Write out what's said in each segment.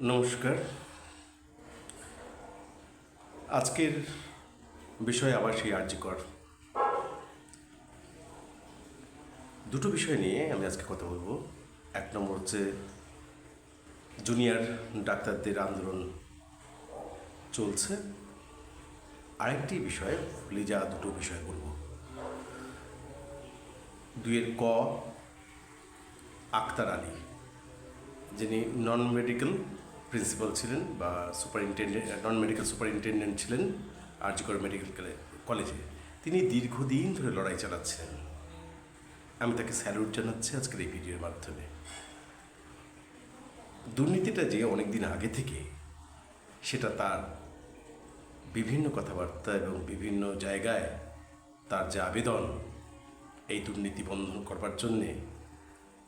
নমস্কার। আজকের বিষয় আবার সেই আর্যিকর। দুটো বিষয় নিয়ে আমি আজকে কথা বলব। এক নম্বর হচ্ছে জুনিয়র ডাক্তারদের আন্দোলন চলছে। আরেকটি বিষয় লিজা দুটো বিষয় বলব। দুইয়ের ক আক্তার আলী, যিনি নন মেডিকেল প্রিন্সিপাল ছিলেন বা সুপারিনটেন্ডেন্ট নন মেডিকেল সুপারিনটেন্ডেন্ট ছিলেন, আরজিকর মেডিকেল কলেজে তিনি দীর্ঘদিন ধরে লড়াই চালাচ্ছেন। আমি তাকে স্যালুট জানাচ্ছি আজকের এই ভিডিওর মাধ্যমে। দুর্নীতিটা যে অনেক দিন আগে থেকে, সেটা তার বিভিন্ন কথাবার্তা এবং বিভিন্ন জায়গায় তার যে আবেদন, এই দুর্নীতি বন্ধ করবার জন্যে,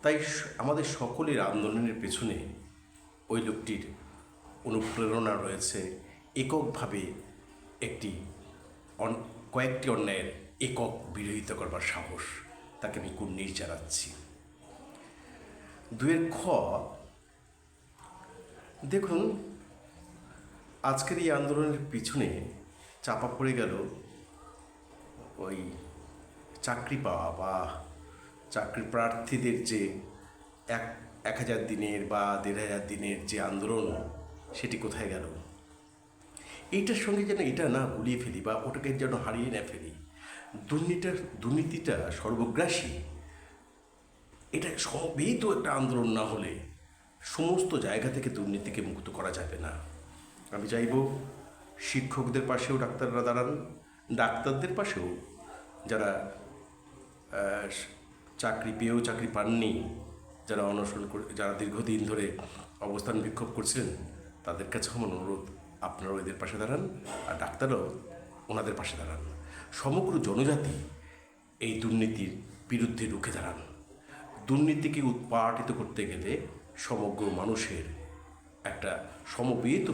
তাই আমাদের সকলের আন্দোলনের পেছনে ওই লোকটির অনুপ্রেরণা রয়েছে এককভাবে একটি অন- কয়েকটি অন্যায়ের একক বিরোধিতা করবার সাহস তাকে আমি কুর্নিশ জানাচ্ছি। দুয়ের খ, দেখুন, আজকের এই আন্দোলনের পিছনে চাপা পড়ে গেল ওই চাকরি পাওয়া বা চাকরি প্রার্থীদের যে এক এক হাজার দিনের বা দেড় হাজার দিনের যে আন্দোলন, সেটি কোথায় গেল? এইটার সঙ্গে যেন এটা না গুলিয়ে ফেলি বা ওটাকে যেন হারিয়ে না ফেলি দুর্নীতিটার দুর্নীতিটা সর্বগ্রাসী, এটা সবই তো একটা আন্দোলন না হলে সমস্ত জায়গা থেকে দুর্নীতিকে মুক্ত করা যাবে না। আমি চাইব শিক্ষকদের পাশেও ডাক্তাররা দাঁড়ান, ডাক্তারদের পাশেও যারা চাকরি পেয়েও চাকরি পাননি যারা অনশন করে, যারা দীর্ঘদিন ধরে অবস্থান বিক্ষোভ করছিলেন, তাদের কাছে আমার অনুরোধ, আপনারাও এদের পাশে দাঁড়ান আর ডাক্তাররাও ওনাদের পাশে দাঁড়ান। সমগ্র জনজাতি এই দুর্নীতির বিরুদ্ধে রুখে দাঁড়ান। দুর্নীতিকে উৎপাটিত করতে গেলে সমগ্র মানুষের একটা সমবেত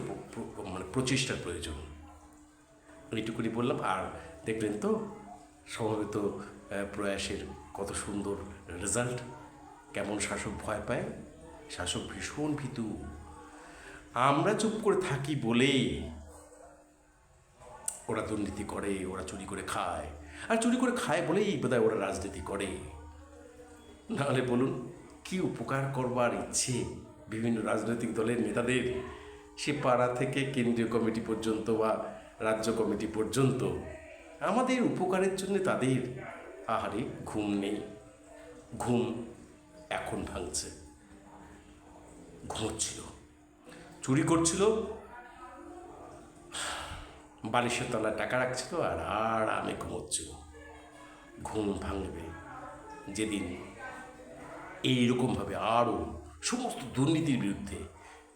মানে প্রচেষ্টার প্রয়োজন। এইটুকুনি বললাম। আর দেখলেন তো সমবেত প্রয়াসের কত সুন্দর রেজাল্ট কেমন শাসক ভয় পায়? শাসক ভীষণ ভীতু। আমরা চুপ করে থাকি বলে ওরা দুর্নীতি করে, ওরা চুরি করে খায়। আর চুরি করে খায় বলেই বোধহয় ওরা রাজনীতি করে। নাহলে বলুন, কি উপকার করবার ইচ্ছে বিভিন্ন রাজনৈতিক দলের নেতাদের? সে পাড়া থেকে কেন্দ্রীয় কমিটি পর্যন্ত বা রাজ্য কমিটি পর্যন্ত আমাদের উপকারের জন্য তাদের আহারে ঘুম নেই। ঘুম এখন ভাঙছে। ঘুমোচ্ছিল। চুরি করছিল। বালিশের তলায় টাকা রাখছিল আর আর আমি ঘুমোচ্ছিল। ঘুম ভাঙবে। যেদিন এইরকমভাবে আরও সমস্ত দুর্নীতির বিরুদ্ধে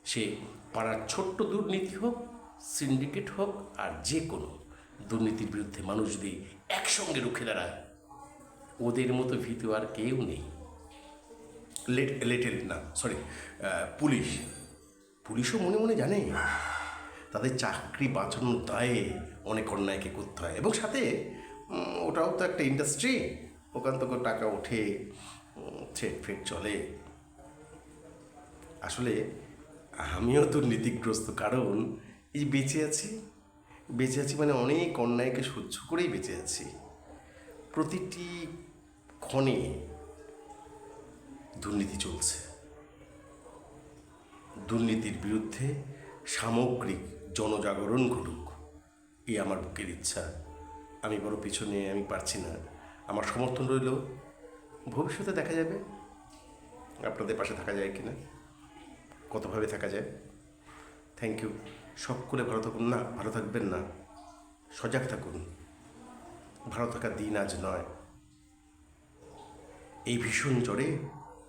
সে পাড়ার ছোট্ট দুর্নীতি হোক, সিন্ডিকেট হোক আর যে কোনো দুর্নীতির বিরুদ্ধে মানুষ যদি একসঙ্গে রুখে দাঁড়ায়, ওদের মতো ভীতু আর কেউ নেই। লেট, লেটের না সরি পুলিশ। পুলিশও মনে মনে জানে, তাদের চাকরি বাঁচানোর দায়ে অনেক অন্যায়কে করতে হয়। এবং সাথে ওটাও তো একটা ইন্ডাস্ট্রি ওখান থেকে টাকা ওঠে ছেট ফেট চলে। আসলে, আমিও তো নীতিগ্রস্ত, কারণ এই বেঁচে আছি বেঁচে আছি মানে অনেক অন্যায়কে সহ্য করেই বেঁচে আছি। প্রতিটি ক্ষণে দুর্নীতি চলছে। দুর্নীতির বিরুদ্ধে সামগ্রিক জনজাগরণ ঘটুক এই আমার বুকের ইচ্ছা। আমি বড় পিছনে আমি পারছি না। আমার সমর্থন রইল। ভবিষ্যতে দেখা যাবে। আপনাদের পাশে থাকা যায় কি না কতভাবে থাকা যায়? থ্যাংক ইউ সকলে ভালো থাকুন না, ভালো থাকবেন না। সজাগ থাকুন। ভালো থাকার দিন আজ নয়। এই ভীষণ জ্বরে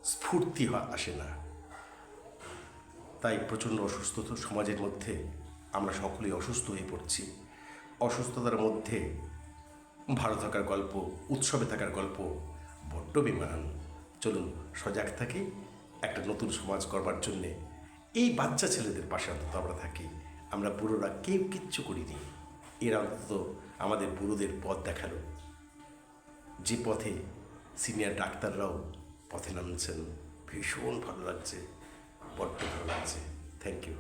স্ফূর্তি আসে না। তাই প্রচণ্ড অসুস্থতা সমাজের মধ্যে আমরা সকলেই অসুস্থ হয়ে পড়ছি। অসুস্থতার মধ্যে ভালো থাকার গল্প, উৎসবে থাকার গল্প বড্ড বিমান। চলুন সজাগ থাকি, একটা নতুন সমাজ করবার জন্যে। এই বাচ্চা ছেলেদের পাশে অন্তত আমরা থাকি। আমরা বুড়োরা কেউ কিচ্ছু করিনি। এরা অন্তত আমাদের বুড়োদের পথ দেখাল। যে পথে সিনিয়র ডাক্তাররাও পথে নামছেন ভীষণ ভালো লাগছে বড্ড ভালো লাগছে। Thank you